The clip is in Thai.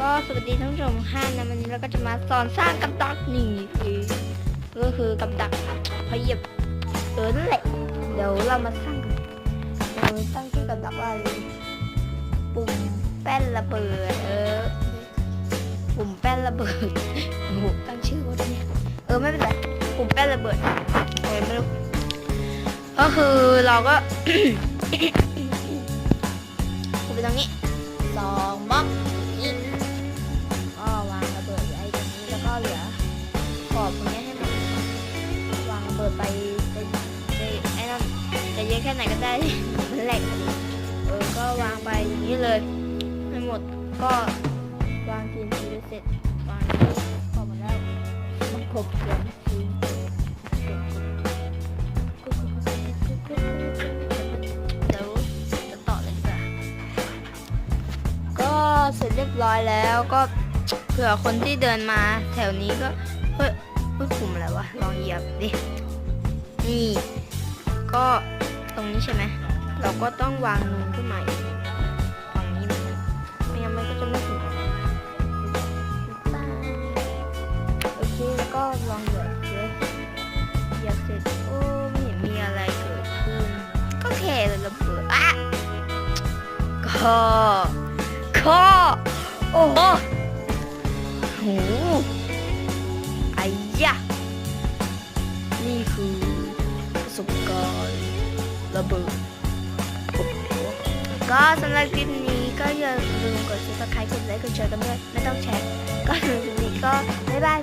ก็สวัสดีท่านผู้ชมค่ะนะวันนี้เราก็จะมาสอนสร้างกับดักนี่เอก็คือกับดักพยียบเออนั่นแหละเดี๋ยวเรามาสร้างเราตั้งชื่อกับดักว่าอะไรปุ่มแป้นระเบิดเออปุ่มแป้นระเบิดโอ้โหตั้งชื่อว่าเนี่ยเออไม่เป็นไรปุ่มแป้นระเบิดอะไรไม่รู้ก็คือเราก็กูไปตรงนี้สองบล็อก ไปไปไปไอ้นั่นจะเยอะแค่ไหนก็ได้มันแหลกเออก็วางไปอย่างนี้เลยให้หมดก็วางทีนทีเสร็จวางขอหมดแล้วมันครบเกินทีเดี๋ยวจะต่อเลยดีกว่าก็เสร็จเรียบร้อยแล้วก็เผื่อคนที่เดินมาแถวนี้ก็ เฮ้ยเฮ้ยปุ่มอะไรวะ ลองเหยียบดิ นี่ ก็ตรงนี้ใช่ไหมเราก็ต้องวางนูนขึ้นมาอีกฝั่งนี้มันไม่งั้นมันก็จะไม่ถึงโอเคแล้วก็ลองเหยียบเลยเหยียบเสร็จโอ้ไม่เห็นมีอะไรเกิดขึ้น ก็แค่ระเบิดอะก็ข้อโอ้โหโหไอ้ยะนี่คือ ประสบการณ์ระเบิดก็สำหรับคลิปนี้ก็อย่าลืมกด subscribe กดไลค์กดแชร์กันด้วยไม่ต้องแชร์ก็สำหรับคลิปนี้ก็บ๊ายบาย